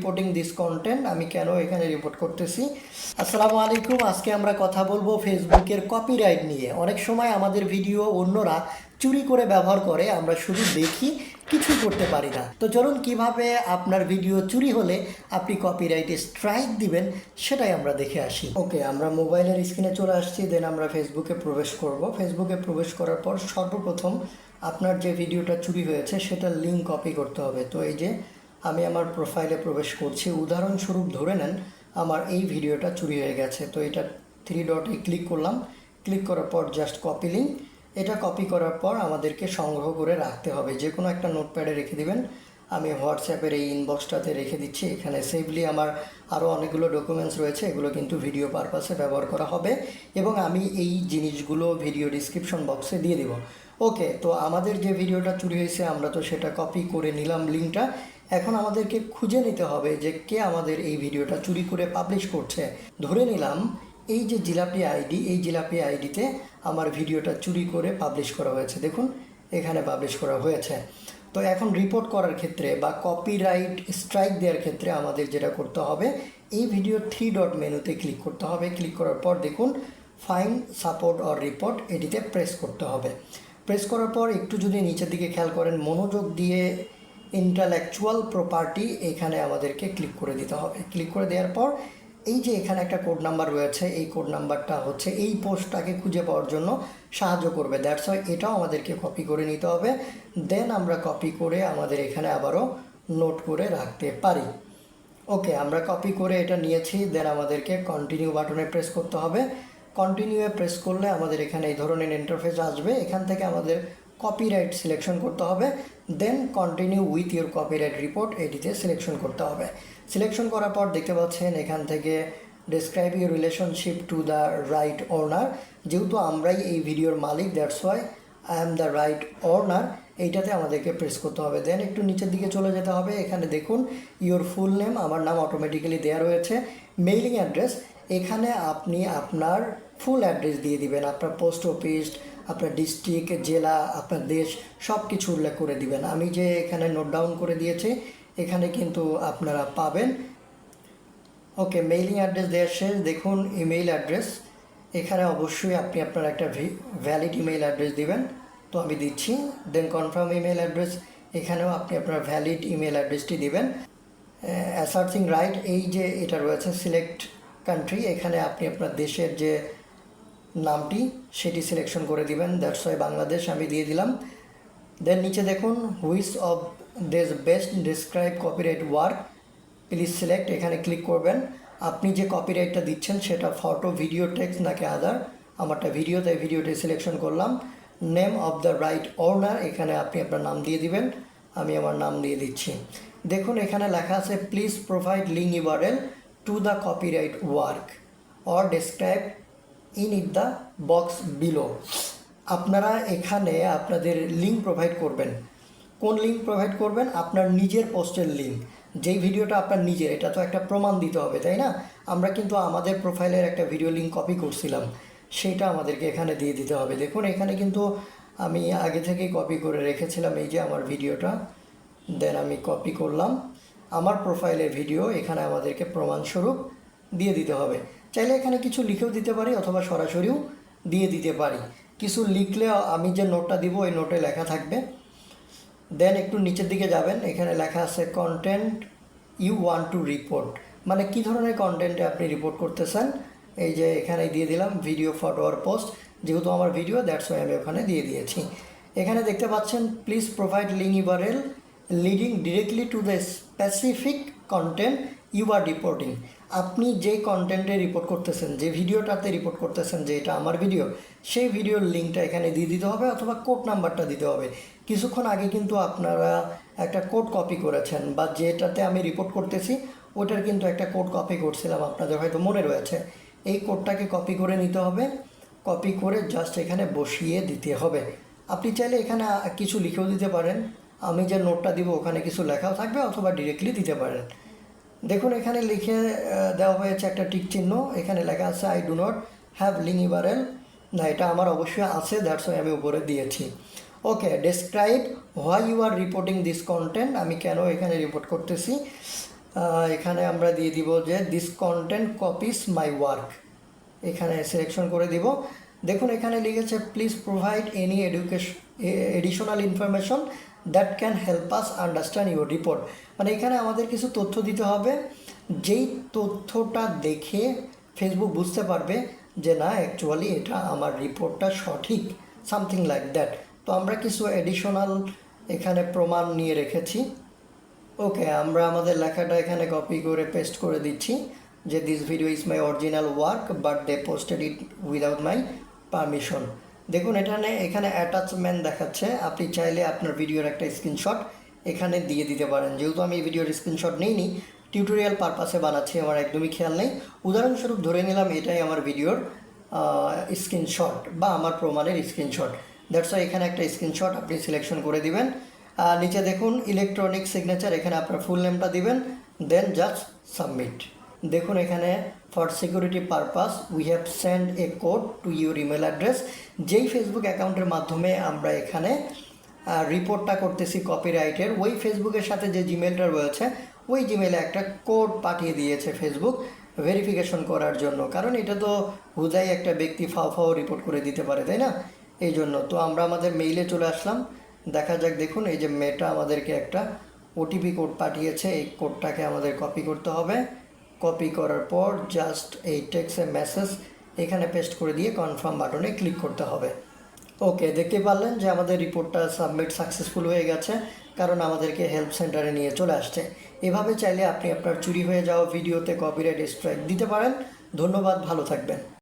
Reporting this content আমি কেন এখানে রিপোর্ট করতেছি? আসসালামু আলাইকুম, আজকে আমরা কথা বলব ফেসবুকের কপিরাইট নিয়ে। অনেক সময় আমাদের ভিডিও অন্যরা চুরি করে ব্যবহার করে, আমরা শুধু দেখি কিছু করতে পারি না। তো চলুন, কীভাবে আপনার ভিডিও চুরি হলে আপনি কপিরাইটে স্ট্রাইক দিবেন, সেটাই আমরা দেখে আসি। ওকে আমরা মোবাইলের স্ক্রিনে চলে আসছি দেন আমরা ফেসবুকে প্রবেশ করব। ফেসবুকে প্রবেশ করার পর সর্বপ্রথম আপনার যে ভিডিওটা চুরি হয়েছে সেটা লিঙ্ক কপি করতে হবে। তো এই যে আমি আমার প্রোফাইলে প্রবেশ করছি। উদাহরণস্বরূপ ধরে নেন, আমার এই ভিডিওটা চুরি হয়ে গেছে। তো এটা থ্রি ডটে ক্লিক করলাম। ক্লিক করার পর জাস্ট কপি লিঙ্ক এটা কপি করার পর আমাদেরকে সংগ্রহ করে রাখতে হবে। যে কোনো একটা নোটপ্যাডে রেখে দিবেন। আমি হোয়াটসঅ্যাপের এই ইনবক্সটাতে রেখে দিচ্ছি। এখানে সেভলি আমার আরও অনেকগুলো ডকুমেন্টস রয়েছে। এগুলো কিন্তু ভিডিও পারপাসে ব্যবহার করা হবে এবং আমি এই জিনিসগুলো ভিডিও ডিসক্রিপশন বক্সে দিয়ে দিব। ওকে তো আমাদের যে ভিডিওটা চুরি হয়েছে, আমরা তো সেটা কপি করে নিলাম লিঙ্কটা এখন আমাদেরকে খুঁজে নিতে হবে যে কে আমাদের এই ভিডিওটা চুরি করে পাবলিশ করছে। ধরে নিলাম, এই যে জিলাপি আইডি, এই জিলাপি আইডিতে আমার ভিডিওটা চুরি করে পাবলিশ করা হয়েছে। দেখুন, এখানে পাবলিশ করা হয়েছে। তো এখন রিপোর্ট করার ক্ষেত্রে বা কপিরাইট স্ট্রাইক দেওয়ার ক্ষেত্রে আমাদের যেটা করতে হবে, এই ভিডিও থ্রি ডট মেনুতে ক্লিক করতে হবে। ক্লিক করার পর দেখুন ফাইন সাপোর্ট অর রিপোর্ট এটিতে প্রেস করতে হবে। প্রেস করার পর একটু যদি নিচের দিকে খেয়াল করেন, মনোযোগ দিয়ে ইন্টালেকচুয়াল প্রপার্টি এখানে আমাদেরকে ক্লিক করে দিতে হবে। ক্লিক করে দেওয়ার পর এই যে এখানে একটা কোড নাম্বার রয়েছে, এই কোড নাম্বারটা হচ্ছে এই পোস্টটাকে খুঁজে পাওয়ার জন্য সাহায্য করবে। দ্যাটস ওয়াই এটাও আমাদেরকে কপি করে নিতে হবে। দেন আমরা কপি করে আমাদের এখানে আবারও নোট করে রাখতে পারি। ওকে আমরা কপি করে এটা নিয়েছি দেন আমাদেরকে কন্টিনিউ বাটনে প্রেস করতে হবে। কন্টিনিউয়ে প্রেস করলে আমাদের এখানে এই ধরনের ইন্টারফেস আসবে। এখান থেকে আমাদের কপিরাইট সিলেকশন করতে হবে then continue with your copyright report এটিতে সিলেকশন করতে হবে। সিলেকশন করার পর দেখতে পাচ্ছেন এখান থেকে describe your relationship to the right owner যেহেতু আমরাই এই ভিডিওর মালিক that's why I am the right owner এইটাতে আমাদেরকে প্রেস করতে হবে। দেন একটু নিচের দিকে চলে যেতে হবে, এখানে দেখুন ইওর ফুল নেম আমার নাম অটোমেটিক্যালি দেওয়া রয়েছে। মেইলিং অ্যাড্রেস এখানে আপনি আপনার ফুল অ্যাড্রেস দিয়ে দিবেন, আপনার পোস্ট অফিস আপনার ডিস্ট্রিক্ট জেলা, আপনার দেশ সব কিছু উল্লেখ করে দিবেন। আমি যে এখানে নোট ডাউন করে দিয়েছি, এখানে কিন্তু আপনারা পাবেন। ওকে মেইলিং অ্যাড্রেস দেওয়ার শেষ দেখুন ইমেইল অ্যাড্রেস এখানে অবশ্যই আপনি আপনার একটা ভ্যালিড ইমেইল অ্যাড্রেস দিবেন। তো আমি দিচ্ছি। দেন কনফার্ম ইমেল অ্যাড্রেস এখানেও আপনি আপনার ভ্যালিড ইমেল অ্যাড্রেসটি দিবেন। অ্যাসার্থিং রাইট এই যে এটা রয়েছে সিলেক্ট কান্ট্রি এখানে আপনি আপনার দেশের যে নামটি, সেটি সিলেকশন করে দিবেন। দ্যাটস ওয়াই বাংলাদেশ আমি দিয়ে দিলাম। দেন নিচে দেখুন which of this best describe copyright work please select এখানে ক্লিক করবেন। আপনি যে কপিরাইটটা দিচ্ছেন, সেটা ফটো ভিডিও টেক্সট নাকি আদার আমারটা ভিডিও তাই ভিডিওটি সিলেকশন করলাম। Name of the right owner এখানে আপনি আপনার নাম দিয়ে দিবেন। আমি আমার নাম দিয়ে দিচ্ছি। দেখুন, এখানে লেখা আছে please provide link URL to the copyright work or describe in it the box below আপনারা এখানে আপনাদের লিঙ্ক প্রোভাইড করবেন। কোন লিঙ্ক প্রোভাইড করবেন? আপনার নিজের পোস্টের লিঙ্ক যেই ভিডিওটা আপনার নিজের, এটা তো একটা প্রমাণ দিতে হবে, তাই না? আমরা কিন্তু আমাদের প্রোফাইলের একটা ভিডিও লিঙ্ক কপি করছিলাম। সেটা আমাদেরকে এখানে দিয়ে দিতে হবে। দেখুন, এখানে কিন্তু আমি আগে থেকেই কপি করে রেখেছিলাম এই যে আমার ভিডিওটা। দেন আমি কপি করলাম। আমার প্রোফাইলের ভিডিও এখানে আমাদেরকে প্রমাণস্বরূপ দিয়ে দিতে হবে। চাইলে এখানে কিছু লিখেও দিতে পারি অথবা সরাসরিও দিয়ে দিতে পারি। কিছু লিখলে আমি যে নোটটা দিব, ওই নোটে লেখা থাকবে। দেন একটু নিচের দিকে যাবেন, এখানে লেখা আছে content you want to report মানে কী ধরনের কন্টেন্টে আপনি রিপোর্ট করতেছেন? এই যে এখানে দিয়ে দিলাম ভিডিও ফটো আর পোস্ট যেহেতু আমার ভিডিও দ্যাটস ওয়াই আমি ওখানে দিয়ে দিয়েছি। এখানে দেখতে পাচ্ছেন please provide link URL leading directly to the specific content you are reporting আপনি যে কন্টেন্টে রিপোর্ট করতেছেন, যে ভিডিওটাতে রিপোর্ট করতেছেন যে এটা আমার ভিডিও সেই ভিডিওর লিঙ্কটা এখানে দিয়ে দিতে হবে অথবা কোড নাম্বারটা দিতে হবে। কিছুক্ষণ আগে কিন্তু আপনারা একটা কোড কপি করেছেন বা যেটাতে আমি রিপোর্ট করতেছি, ওটার কিন্তু একটা কোড কপি করছিলাম, আপনাদের হয়তো মনে রয়েছে। এই কোডটাকে কপি করে নিতে হবে। কপি করে জাস্ট এখানে বসিয়ে দিতে হবে। আপনি চাইলে এখানে কিছু লিখেও দিতে পারেন। আমি যে নোটটা দিব, ওখানে কিছু লেখাও থাকবে অথবা ডিরেক্টলি দিতে পারেন। দেখুন, এখানে লিখে দেওয়া হয়েছে একটা টিক চিহ্ন। এখানে লেখা আছে I do not have URL না, এটা আমার অবশ্যই আছে দ্যাটস ওয়াই আমি উপরে দিয়েছি। Okay describe why you are reporting this content আমি কেন এখানে রিপোর্ট করতেছি? এখানে আমরা দিয়ে দিব যে this content copies my work এখানে সিলেকশন করে দিব। দেখুন, এখানে লিখেছে please provide any education additional information that can help us understand your report মানে এখানে আমাদের কিছু তথ্য দিতে হবে। যেই তথ্যটা দেখে ফেসবুক বুঝতে পারবে যে, না অ্যাকচুয়ালি এটা আমার রিপোর্টটা সঠিক সামথিং লাইক দ্যাট তো আমরা কিছু এডিশনাল এখানে প্রমাণ নিয়ে রেখেছি। ওকে আমরা আমাদের লেখাটা এখানে কপি করে পেস্ট করে দিচ্ছি যে this video is my original work but they posted it without my permission দেখুন, এখানে এখানে অ্যাটাচমেন্ট দেখাচ্ছে। আপনি চাইলে আপনার ভিডিওর একটা স্ক্রিনশট এখানে দিয়ে দিতে পারেন। যেহেতু আমি এই ভিডিওর স্ক্রিনশট নিইনি টিউটোরিয়াল পারপাসে বানাচ্ছি, আমার একদমই খেয়াল নেই। উদাহরণস্বরূপ ধরে নিলাম, এটাই আমার ভিডিওর স্ক্রিনশট বা আমার প্রমাণের স্ক্রিনশট দ্যাটস এখানে একটা স্ক্রিনশট আপনি সিলেকশন করে দিবেন। নিচে দেখুন ইলেকট্রনিক সিগনেচার এখানে আপনার ফুল নেমটা দিবেন দেন জাস্ট সাবমিট দেখুন এখানে for security purpose we have send a code to your email address যেই ফেসবুক অ্যাকাউন্টের মাধ্যমে আমরা এখানে রিপোর্টটা করতেছি কপিরাইটের ওই ফেসবুকের সাথে যে জিমেলটা রয়েছে, ওই জিমেলে একটা কোড পাঠিয়ে দিয়েছে ফেসবুক ভেরিফিকেশন করার জন্য। কারণ এটা তো হুদাই একটা ব্যক্তি ফাও ফাও রিপোর্ট করে দিতে পারে, তাই না? এই জন্য। তো আমরা আমাদের মেইলে চলে আসলাম। দেখা যাক, দেখুন, এই যে মেয়েটা আমাদেরকে একটা ওটিপি কোড পাঠিয়েছে, এই কোডটাকে আমাদের কপি করতে হবে। কপি করার পর জাস্ট এই টেক্সে মেসেজ এখানে পেস্ট করে দিয়ে কনফার্ম বাটনে ক্লিক করতে হবে। ওকে দেখতে পারলেন যে আমাদের রিপোর্টটা সাবমিট সাকসেসফুল হয়ে গেছে, কারণ আমাদেরকে হেল্প সেন্টারে নিয়ে চলে আসছে। এভাবে চাইলে আপনি আপনার চুরি হয়ে যাওয়া ভিডিওতে কপিরাইট স্ট্রাইক দিতে পারেন। ধন্যবাদ, ভালো থাকবেন।